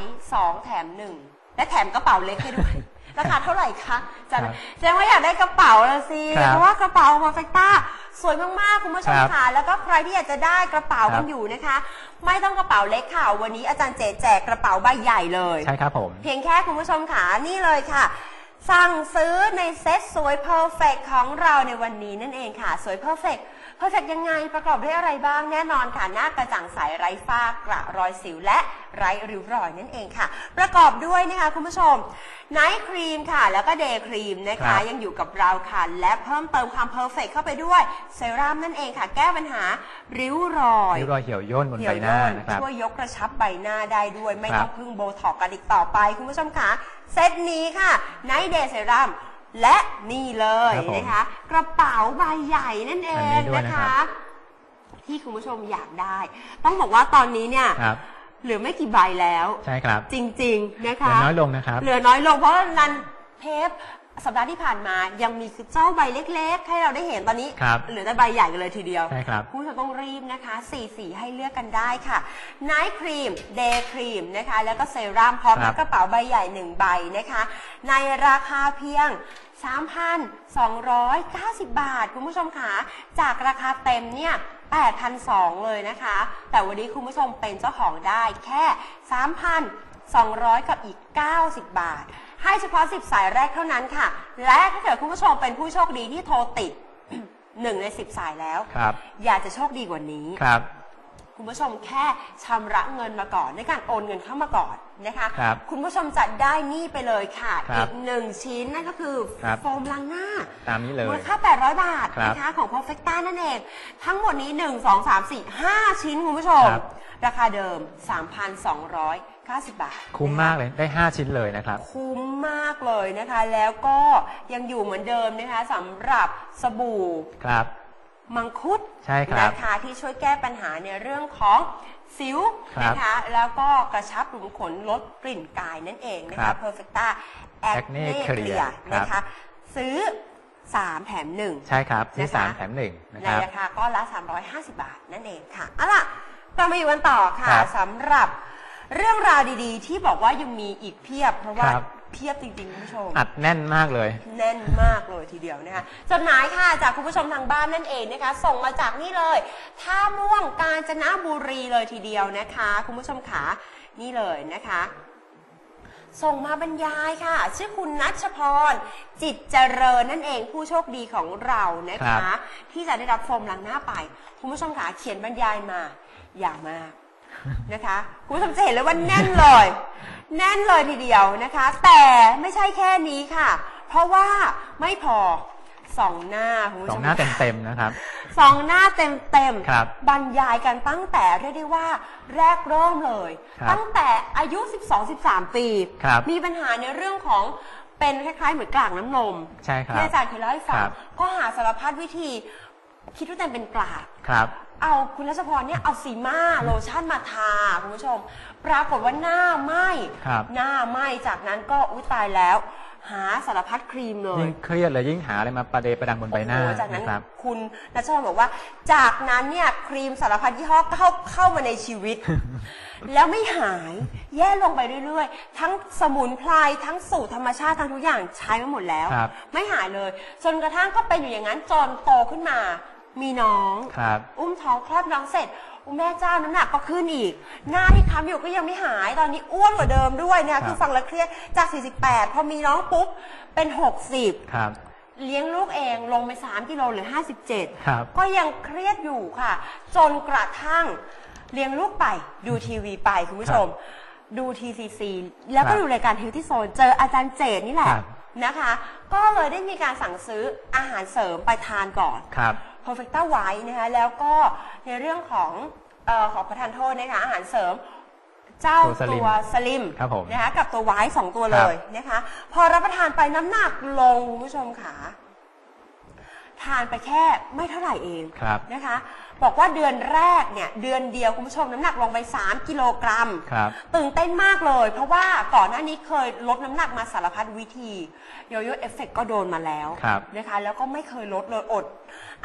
ส์2แถม1และแถมกระเป๋าเล็กให้ด้วย ราคาเท่าไหร่คะจะครับแสดงว่าอยากได้กระเป๋าแล้วสิครับเพราะว่ากระเป๋า Perfecta สวยมากๆคุณผู้ชมครับค่ะแล้วก็ใครที่อยากจะได้กระเป๋าครักันบอยู่นะคะ ไม่ต้องกระเป๋าเล็กค่ะ วันนี้อาจารย์เจแจกกระเป๋าใบใหญ่เลย ใช่ครับผม เพียงแค่คุณผู้ชมค่ะนี่เลยค่ะ สั่งซื้อในเซ็ตสวยเพอร์เฟกของเราในวันนี้นั่นเองค่ะ สวยเพอร์เฟกเพอร์เฟกยังไงประกอบด้วยอะไรบ้างแน่นอนค่ะ หน้ากระจ่างใสไร้ฝ้ากระรอยสิวและไร้ริ้วรอยนั่นเองค่ะ ประกอบด้วยนะคะคุณผู้ชมไนท์ครีมค่ะ แล้วก็เดย์ครีมนะครัคะ บ ยังอยู่กับเราค่ะ และเพิ่มเติมความเพอร์เฟกเข้าไปด้วยเซรั่มนั่นเองค่ะ แก้ปัญหาริ้วรอย ริ้วรอยเหี่ยวย่นบนเหี่ใบยวหน้าย่นนะครับ ช่วยยกกระชับใบหน้าได้ด้วยไม่ครับต้องพึ่งโบท็อกซ์กันอีกต่อไป คุณผู้ชมคะเซตนี้ค่ะไนท์เดย์เซรั่มและนี่เลยครับผมนะคะ กระเป๋าใบใหญ่นั่นเออันนี้งด้วยนะนะครัคะ บ ที่คุณผู้ชมอยากได้ ต้องบอกว่าตอนนี้เนี่ย ครับ เหลือไม่กี่ใบแล้ว ใช่ครับจริง ๆ นะเหลืคะ อน้อยลงนะครับ เหลือน้อยลงเพราะนันเทปสัปดาห์ที่ผ่านมายังมีคือเจ้าใบเล็ก ๆ ให้เราได้เห็นตอนนี้ ครับ เหลือแต่ใบใหญ่กันเลยทีเดียว ใช่ครับ ผู้ชมต้องรีบนะคะสีสีให้เลือกกันได้ค่ะ Night Cream Day Cream นะคะ แล้วก็เซรั่มพร้อมครักับบกระเป๋าใบใหญ่ 1 ใบนะคะ ในราคาเพียง 3,290 บาท คุณผู้ชมคะจากราคาเต็มเนี่ย 8,200เลยนะคะ แต่วันนี้คุณผู้ชมเป็นเจ้าของได้แค่ 3,200 กับอีก 90 บาท ให้เฉพาะ 10 สายแรกเท่านั้นค่ะ และถ้าเกิดคุณผู้ชมเป็นผู้โชคดีที่โทรติดหนึ่งใน 10 สายแล้ว ครับ อยากจะโชคดีกว่านี้ ครับ คุณผู้ชมแค่ชำระเงินมาก่อนในการโอนเงินเข้ามาก่อนนะคะครับคุณผู้ชมจะได้นี่ไปเลยค่ะ ครับอีกหนึ่งชิ้นนั่นก็คือครับ โฟมล้างหน้า ตามนี้เลย มูลค่า 800 บาทครับนะคะของ Perfecta นั่นเอง ทั้งหมดนี้ 1 2 3 4 5 ชิ้น คุณผู้ชม ครับ ราคาเดิม 3,290 บาทคุ้มนะคะมากเลยได้ 5 ชิ้นเลยนะครับ คุ้มมากเลยนะคะ แล้วก็ยังอยู่เหมือนเดิมนะคะสำหรับสบู่ ครับ มังคุดใช่ครับนะคะที่ช่วยแก้ปัญหาในเรื่องของสิวครับนะคะแล้วก็กระชับหลุมขนลดกลิ่นกายนั่นเองนะครัคะ บ Perfecta Acne Acne Clear Clear ครับ นะคะซื้อ 3 แถม 1 ใช่ครับที่นะคะ3แถม1นะในครับ ราคาก้อนละ 350 บาทนั่นเองค่ะเอาล่ะเรามาอยู่กันต่อค่ะครับสำหรับเรื่องราวดีๆ ที่บอกว่ายังมีอีกเพียบ เพราะว่าครับ เพียบจริงๆคุณผู้ชม อัดแน่นมากเลย แน่นมากเลยทีเดียวนะคะจดหมายค่ะจากคุณผู้ชมทางบ้านนั่นเองนะคะ ส่งมาจากนี่เลยท่าม่วงกาญจนบุรีเลยทีเดียวนะคะ คุณผู้ชมขานี่เลยนะคะ ส่งมาบรรยายค่ะ ชื่อคุณนัชพร จิตเจริญนั่นเองผู้โชคดีของเรานะครัคะ บ ที่จะได้รับโฟมล้างหน้าไป คุณผู้ชมขาเขียนบรรยายมา อย่างมาก นะคะ คุณผู้ชมจะเห็นเลยว่าแน่นเลย แน่นเลยทีเดียวนะคะ แต่ไม่ใช่แค่นี้ค่ะ เพราะว่าไม่พอสองหน้าคุณผู้สชองมหน้าเต็มๆนะครับ สองหน้าเต็มเต็มๆครับบรรยายกันตั้งแต่เรียกได้ว่าแรกเริ่มเลย ครับตั้งแต่อายุ 12-13 ปี ครับ มีปัญหาในเรื่องของเป็นคล้ายๆ เหมือนกลากน้ำนม ใช่ครับ ที่อาจารย์เคยเล่าให้ฟังครับ ก็หาสารพัดวิธีคิดว่าตัวเองเป็นกลาก ครับ เอาคุณรัชพรเนี่ยเอาสีมาโลชั่นมาทาคุณผู้ชม ปรากฏว่าหน้าไหมครับ หน้าไหมจากนั้นก็อุ้ยตายแล้ว หาสารพัดครีมเลย ยิ่งเครียดเลยยิ่งหาอะไรมาประเดประดังบนใบหน้าโอ้โจากนั้นนะครับ คุณนัชพรบอกว่า จากนั้นเนี่ยครีมสารพัดยี่ห้อเข้าเข้ามาในชีวิต แล้วไม่หายแย่ลงไปเรื่อยๆ ทั้งสมุนไพรทั้งสูตรธรรมชาติทั้งทุกอย่างใช้มาหมดแล้ว ครับ ไม่หายเลย จนกระทั่งก็เป็นอยู่อย่างนั้นจนโตขึ้นมา มีน้อง ครับ อุ้มท้องคลอดน้องเสร็จอุ้มแม่เจ้าน้ำหนักก็ขึ้นอีก หน้าที่ค้ำอยู่ก็ยังไม่หายตอนนี้อ้วนกว่าเดิมด้วยเนี่ย ครับ คือฟังแล้วเครียดจาก 48 พอมีน้องปุ๊บ เป็น 60 ครับ เลี้ยงลูกเองลงไป 3 กิโลหรือ 57 ครับ ก็ยังเครียดอยู่ค่ะ จนกระทั่งเลี้ยงลูกไปดูทีวีไปคุณผู้ชม ดูทีซีซีแล้วก็ครับดูรายการฮิวที่โซนเจออาจารย์เจดนี่แหละครับ นะคะ ก็เลยได้มีการสั่งซื้ออาหารเสริมไปทานก่อน ครับ Perfecta White นะคะแล้วก็ในเรื่องของเออขอประทานโทษนะคะอาหารเสริมเจ้าตัวสลิมตัวสลิมครับผมนะคะกับตัวไวท์สองตัวเลยนะคะ พอรับประทานไปน้ำหนักลงคุณผู้ชมค่ะทานไปแค่ไม่เท่าไหร่เองครับนะคะ บอกว่าเดือนแรกเนี่ยเดือนเดียวคุณผู้ชมน้ำหนักลงไป 3 กิโลกรัม ครับ ตื่นเต้นมากเลย เพราะว่าก่อนหน้านี้เคยลดน้ำหนักมาสารพัดวิธีโยโย่เอฟเฟกก็โดนมาแล้วครับ นะคะ แล้วก็ไม่เคยลดเลยอด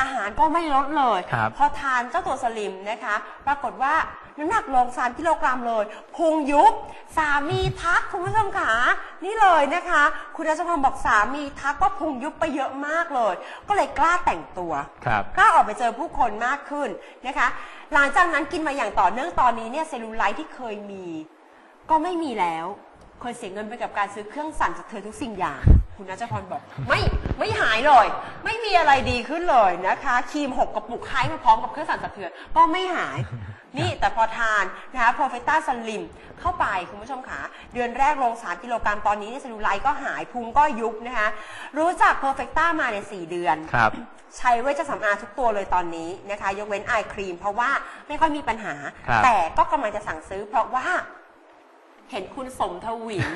อาหารก็ไม่ลดเลย ครับ พอทานเจ้าตัวสลิมนะคะ ปรากฏว่า น้ำหนักลง 3 กิโลกรัมเลยพุงยุบสามีทักคุณผู้ชมขานี่เลยนะคะ คุณรัชพรบอกสามีทักว่าพุงยุบไปเยอะมากเลย ก็เลยกล้าแต่งตัวครับกล้าออกไปเจอผู้คนมากขึ้นนะคะ หลังจากนั้นกินมาอย่างต่อเนื่องตอนนี้เนี่ยเซลลูไลท์ที่เคยมี ก็ไม่มีแล้วเคยเสียเงินไปกับการซื้อเครื่องสั่นจากเธอทุกสิ่งอย่าง คุณนัชพรบอก ไม่ไม่หายเลย ไม่มีอะไรดีขึ้นเลยนะคะครีมหกกระปุกให้มาพร้อมกับเครื่องสั่นสะเทือนก็ไม่หาย นี่แต่พอทานนะคะ Profeta Slim เข้าไปคุณผู้ชมขาเดือนแรกลง 3 กิโลกรัมตอนนี้เนี่ยเซลลูไลท์ก็หายพุงก็ยุบนะคะรู้จัก Perfecta มาใน 4 เดือนครับใช้เวชสำอางทุกตัวเลยตอนนี้นะคะ ยกเว้นไอครีม เพราะว่าไม่ค่อยมีปัญหาครับแต่ก็กำลังจะสั่งซื้อเพราะว่า เห็นคุณสมทวิน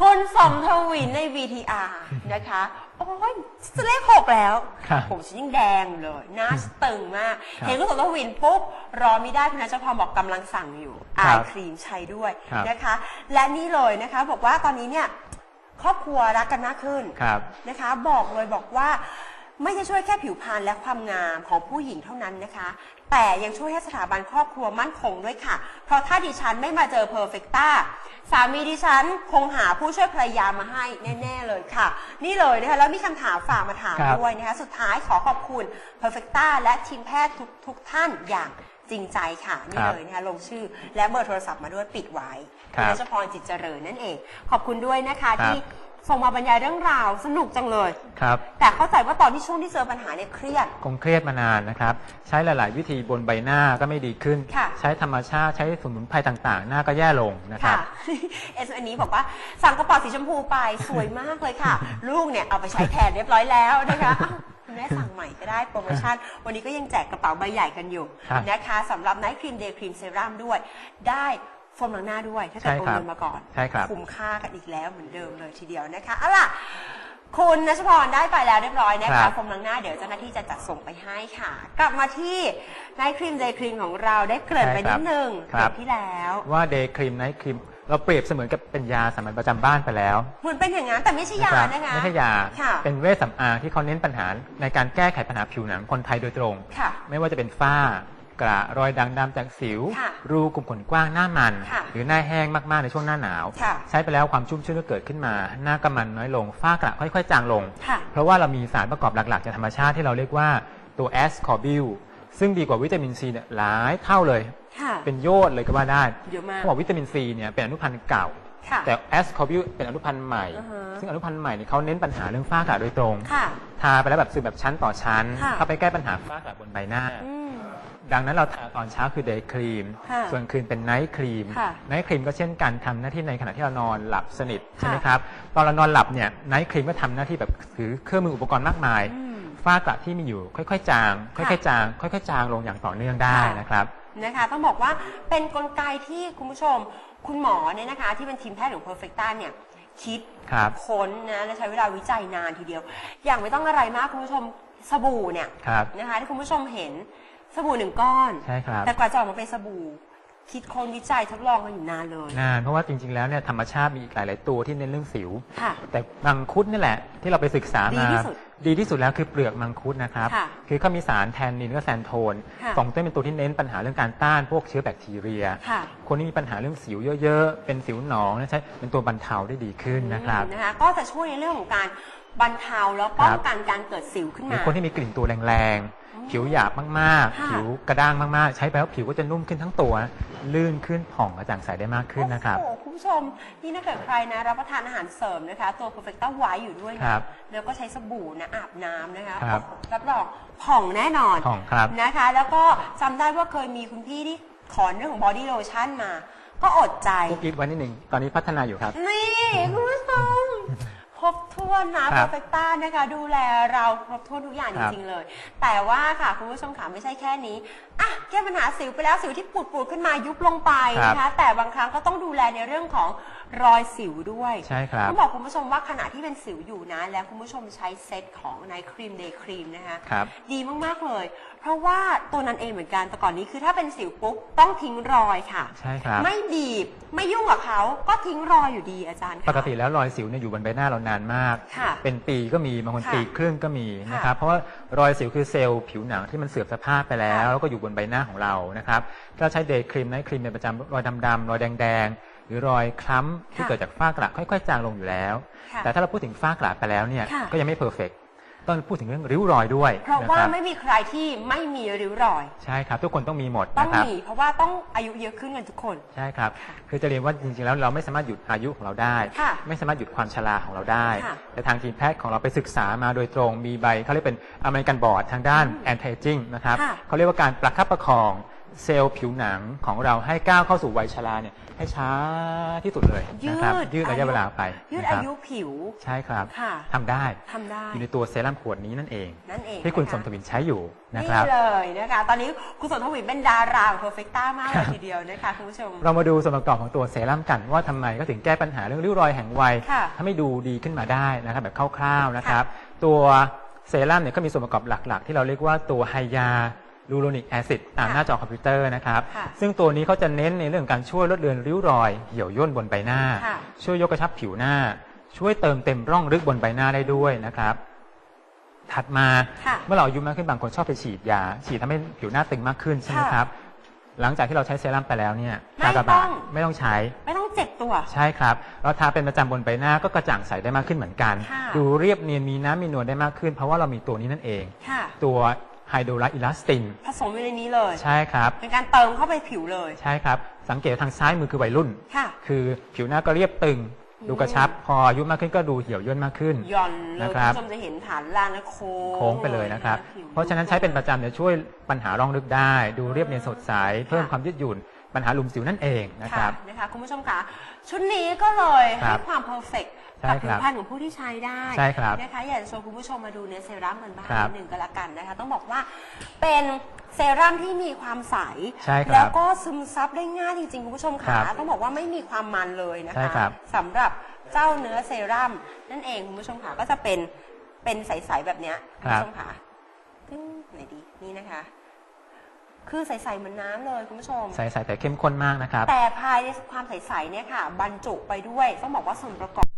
คุณสมทวินใน VTR นะคะ โอ้ยจะเลขหกแล้ว ครับผมฉันยิ่งแดงเลยหน้าตึงมาก ครับเห็นคุณสมทวินปุ๊บ รอไม่ได้คุณนัชพรบอกกำลังสั่งอยู่ครัไอบครีมใช้ด้วยครับ นะคะ และนี่เลยนะคะ บอกว่าตอนนี้เนี่ย ครอบครัวรักกันมากขึ้น ครับ นะคะบอกเลยบอกว่า ไม่ใช่ช่วยแค่ผิวพรรณและความงามของผู้หญิงเท่านั้นนะคะ แต่ยังช่วยให้สถาบันครอบครัวมั่นคงด้วยค่ะ เพราะถ้าดิฉันไม่มาเจอเพอร์เฟกต้าสามีดิฉันคงหาผู้ช่วยภรรยามาให้แน่ ๆเลยค่ะ นี่เลยนะคะแล้วมีคำถามฝากมาถามครับ ด้วยนะคะ สุดท้ายขอขอบคุณเพอร์เฟกต้าและทีมแพทย์ทุกทุกท่านอย่างจริงใจค่ะ นี่เลยนะคะลงชื่อและเบอร์โทรศัพท์มาด้วยปิดไว้ครับณรัชพรจิตเจริญนั่นเอง ขอบคุณด้วยนะคะครับ ที่ ส่งมาบรรยายเรื่องราวสนุกจังเลย ครับ แต่เข้าใจว่าตอนที่ช่วงที่เจอปัญหาเนี่ยเครียด คงเครียดมานานนะครับ ใช้หลาย ๆ วิธีบนใบหน้าก็ไม่ดีขึ้น ค่ะ ใช้ธรรมชาติใช้สมุนไพรต่าง ๆ หน้าก็แย่ลงนะครับ ค่ะเอสอันนี้บอกว่าสั่งกระเป๋าสีชมพูไปสวยมากเลยค่ะ ลูกเนี่ยเอาไปใช้แทนเรียบร้อยแล้วนะคะอ้าวคุณแม่สั่งใหม่ก็ได้โปรโมชั่น วันนี้ก็ยังแจกกระเป๋าใบใหญ่กันอยู่ครับ นะคะสำหรับไนท์ครีมเดย์ครีมเซรั่มด้วย ได้ โฟมล้างหน้าด้วย ถ้าเกิดใช่โอนครับเงินมาก่อนใช่ครับคุ้มค่ากันอีกแล้วเหมือนเดิมเลยทีเดียวนะคะเอาล่ะคุณนัชพรได้ไปแล้วเรียบร้อยนะครัคะบ โฟมล้างหน้าเดี๋ยวเจ้าหน้าที่จะจัดส่งไปให้ค่ะ กลับมาที่ไนท์ครีมเดย์ครีมของเราได้เกริ่นไปนิดนึงครัเบรบกที่แล้ว ว่าเดย์ครีมไนท์ครีมเราเปรียบเสมือนกับเป็นยาสามัญประจำบ้านไปแล้วเหมือนเป็นอย่างนั้นแต่ไม่ใช่ยารับนะคะ ไม่ใช่ยา ค่ะ เป็นเวชสำอางที่เขาเน้นปัญหาในการแก้ไขปัญหาผิวหนังคนไทยโดยตรง ค่ะ ไม่ว่าจะเป็นฝ้า กระรอยด่างดำจากสิว ค่ะรูขุมขนกว้างหน้ามัน ค่ะหรือหน้าแห้งมากๆในช่วงหน้าหนาว ค่ะใช้ไปแล้วความชุ่มชื้นก็เกิดขึ้นมา หน้ากระมันน้อยลงฝ้ากระค่อยๆ จางลง ค่ะ เพราะว่าเรามีสารประกอบหลักๆจากธรรมชาติที่เราเรียกว่าตัวแอสคอบิลซึ่งดีกว่าวิตามินซีเนี่ยหลายเท่าเลย ค่ะ เป็นโยชน์เลยก็ว่าได้เยอะมากเขาบอกวิตามินซีเนี่ยเป็นอนุพันธ์เก่า ค่ะ แต่แอสคอบิลเป็นอนุพันธ์ใหม่ อือฮะ ซึ่งอนุพันธ์ใหม่เนี่ยเขาเน้นปัญหาเรื่องฝ้ากระโดยตรง ค่ะ ทาไปแล้วแบบซึมแบบชั้นต่อชั้น ค่ะ เข้าไปแก้ปัญหาฝ้ากระบนใบหน้า อืม ดังนั้นเราทาตอนเช้าคือเดย์ครีม ค่ะส่วนคืนเป็นไนท์ครีม ค่ะไนท์ครีมก็เช่นกันทำหน้าที่ในขณะที่เรานอนหลับสนิทค่ะใช่ไหมครับตอนเรานอนหลับเนี่ยไนท์ครีมก็ทำหน้าที่แบบถือเครื่องมืออุปกรณ์มากมาย อืม ฝ้ากระที่มีอยู่ค่อยๆ จาง ค่ค่ะอยๆ จาง ค่อยๆ จางลงอย่างต่อเนื่องได้ค่ะ นะครับ นะคะต้องบอกว่าเป็นกลไกที่คุณผู้ชม คุณหมอเนี่ยนะคะ ที่เป็นทีมแพทย์ของ Perfecta เนี่ยคิดครับ ค้นนะและใช้เวลาวิจัยนานทีเดียว อย่างไม่ต้องอะไรมากคุณผู้ชมสบู่เนี่ยครับ นะคะที่คุณผู้ชมเห็น สบู่หนึ่งก้อน ใช่ครับ แต่กว่าจะออกมาเป็นสบู่ คิดค้นวิจัยทดลองกันอยู่นานเลยนานเพราะว่าจริง ๆ แล้วเนี่ยธรรมชาติมีอีกหลาย ๆ ตัวที่เน้นเรื่องสิว ค่ะ แต่มังคุดนี่แหละ ที่เราไปศึกษาดีมาที่สุดดีที่สุดแล้วคือเปลือกมังคุดนะครับ ค่ะคือเขามีสารแทนนินก็แซนโทนค่ะ สองตัวเป็นตัวที่เน้นปัญหาเรื่องการต้านพวกเชื้อแบคทีเรีย ค่ะ คนที่มีปัญหาเรื่องสิวเยอะ ๆ เป็นสิวหนองนะใช่เป็นตัวบรรเทาได้ดีขึ้นนะครับ อืมนะคะก็จะช่วยในเรื่องของการ บรรเทาแล้วป้องกันการเกิดสิวขึ้นหรือมาคนที่มีกลิ่นตัวแรงๆ ผิวหยาบมากค่ะๆผิวกระด้างมากๆ ใช้ไปแล้วผิวก็จะนุ่มขึ้นทั้งตัว ลื่นขึ้นผ่องกระจ่างใสได้มากขึ้นนะครับโอ้โหคุณผู้ชม นี่ถ้าเกิดใครนะรับประทานอาหารเสริมนะคะ ตัว Perfecta ไว้อยู่ด้วยนะครับแล้วก็ใช้สบู่นะอาบน้ำนะคะครับรับรองผ่องแน่นอนผ่องครับนะคะ แล้วก็จำได้ว่าเคยมีคุณพี่ที่ขอเรื่องของ body lotion มา ก็อดใจพวกอีฟไว้นิดหนึ่งตอนนี้พัฒนาอยู่ครับ นี่คุณผู้ชม ครบถ้วนนะครัเพอบร์เฟกต้านะคะ ดูแลเราครบถ้วนทุกอย่างคจรับริง ๆ เลย แต่ว่าค่ะ คุณผู้ชมค่ะไม่ใช่แค่นี้อะแก้ปัญหาสิวไปแล้วสิวที่ปูดๆขึ้นมายุบลงไปนะคะ แต่บางครั้งก็ต้องดูแลในเรื่องของ รอยสิวด้วยใช่ครับ ต้องบอกคุณผู้ชมว่าขณะที่เป็นสิวอยู่นะ แล้วคุณผู้ชมใช้เซตของไนท์ครีมเดย์ครีมนะคะ ครับ ดีมาก ๆ เลย เพราะว่าตัวนั้นเองเหมือนกัน แต่ก่อนนี้คือถ้าเป็นสิวปุ๊บ ต้องทิ้งรอยค่ะ ใช่ครับ ไม่บีบ ไม่ยุ่งกับเขาก็ทิ้งรอยอยู่ดีอาจารย์ค่ะ ปกติแล้วรอยสิวเนี่ยอยู่บนใบหน้าเรานานมาก ค่ะเป็นปีก็มีบางคนค่ะปีครึ่งก็มีนะครับ เพราะว่ารอยสิวคือเซลล์ผิวหนังที่มันเสื่อมสภาพไปแล้วค่ะแล้วก็อยู่บนใบหน้าของเรานะครับถ้าเราใช้เดย์ครีมไนท์ครีมเป็นประจำรอยดำๆรอยแดงๆ หรือรอยคล้ำที่ค่ะเกิดจากฝ้ากระค่อยๆ จางลงอยู่แล้วค่ะแต่ถ้าเราพูดถึงฝ้ากระไปแล้วเนี่ยค่ะก็ยังไม่เพอร์เฟกต้องพูดถึงเรื่องริ้วรอยด้วย เพราะนะว่าครับไม่มีใครที่ไม่มีริ้วรอย ใช่ครับ ทุกคนต้องมีหมดต้องนะครับมีเพราะว่าต้องอายุเยอะขึ้นกันทุกคน ใช่ครับค่ะคือจะเรียนว่าจริงๆแล้วเราไม่สามารถหยุดอายุของเราได้ค่ะไม่สามารถหยุดความชราของเราได้ค่ะแต่ทางทีมแพทย์ของเราไปศึกษามาโดยตรงมีใบเขาเรียกเป็นอเมริกันบอร์ดทางด้าน anti aging นะครับค่ะเขาเรียกว่าการประคับประคอง เซลล์ผิวหนังของเราให้ก้าวเข้าสู่วัยชราเนี่ยให้ช้าที่สุดเลยนะครับยืดยืดระยะเวลาไปยืดนะคอารับยุผิวใช่ครับค่ะทำได้ทำได้อยู่ในตัวเซรั่มขวดนี้นั่นเองนั่นเองที่คุณนะะสมทวินใช้อยู่นะนี่ครับเลยนะคะตอนนี้คุณสนทวินเป็นดาราของเพอร์เฟกต้ามากเลยทีเดียวนะคะคุณผู้ชมเรามาดูส่วนประกอบของตัวเซรั่มกันว่าทำไมก็ถึงแก้ปัญหาเรื่องริ้วรอยแห่งวัยค่ะทำให้ดูดีขึ้นมาได้นะครับแบบคร่าวๆนะครับ ตัวเซรั่มเนี่ยก็มีส่วนประกอบหลัก ๆ ที่เราเรียกว่าตัวไฮยา ลูโรนิกแอซิดตามค่ะหน้าจอคอมพิวเตอร์นะครับ ค่ะซึ่งตัวนี้เขาจะเน้นในเรื่องการช่วยลดเลือนริ้วรอย เหี่ยวย่นบนใบหน้า ค่ะ ช่วยยกกระชับผิวหน้า ช่วยเติมเต็มร่องลึกบนใบหน้าได้ด้วยนะครับ ถัดมาค่ะ เมื่อเราอายุมากขึ้นบางคนชอบไปฉีดยา ฉีดทำให้ผิวหน้าตึงมากขึ้นใช่ไหมค่ะครับ หลังจากที่เราใช้เซรั่มไปแล้วเนี่ยไม่กากบาต้ทอง ไม่ต้องใช้ ไม่ต้องเจ็บตัว ใช่ครับ เราทาเป็นประจำบนใบหน้าก็กระจ่างใสได้มากขึ้นเหมือนกัน ค่ะ ดูเรียบเนียนมีน้ำมีนวลได้มากขึ้น เพราะว่าเรามีตัวนี้นั่นเอง ค่ะ ตัว ไฮโดรไลอิลาสตินผสมอยู่ในนี้เลย ใช่ครับเป็นการเติมเข้าไปผิวเลย ใช่ครับ สังเกตทางซ้ายมือคือวัยรุ่น ค่ะ คือผิวหน้าก็เรียบตึงอืมดูกระชับ พออายุมากขึ้นก็ดูเหี่ยวย่นมากขึ้นหย่อนเลยนะคุคณรับผู้ชมจะเห็นฐานล่างและโค้งโค้งไปเลยนะครับผิวเพราะฉะนั้นใช้เป็นประจำเนี่ยช่วยปัญหาร่องลึกได้ ดูเรียบเนียนสดใส เพิ่มความยืดหยุ่นปัญหาหลุมสิวนั่นเองนะคค่ะรับนะคะคุณผู้ชมคะชุดนี้ก็เลยครัให้บความเพอร์เฟก ใช่กับคผิรัวบพรรณของผู้ที่ใช้ได้ใช่ครับนะคะอยากจะชวนคุณผู้ชมมาดูเนื้อเซรั่มกันบ้างครับนิดหนึ่งก็แล้วกันนะคะ ต้องบอกว่าเป็นเซรั่มที่มีความใส ใช่ครับแล้วก็ซึมซับได้ง่ายจริงๆ คุณผู้ชมครัค่ะบต้องบอกว่าไม่มีความมันเลยนะใช่คะครับสำหรับเจ้าเนื้อเซรั่มนั่นเองคุณผู้ชมค่ะก็จะเป็นเป็นใสๆแบบเนี้ยคุณผู้ชมค่ะตึ้งไหนดีนี่นะคะ คือใสๆเหมือนน้ำเลยคุณผู้ชม ใสๆแต่เข้มข้นมากนะครับ แต่ภายในความใสๆเนี่ยค่ะ บรรจุไปด้วยต้องบอกว่าส่วนประกอบ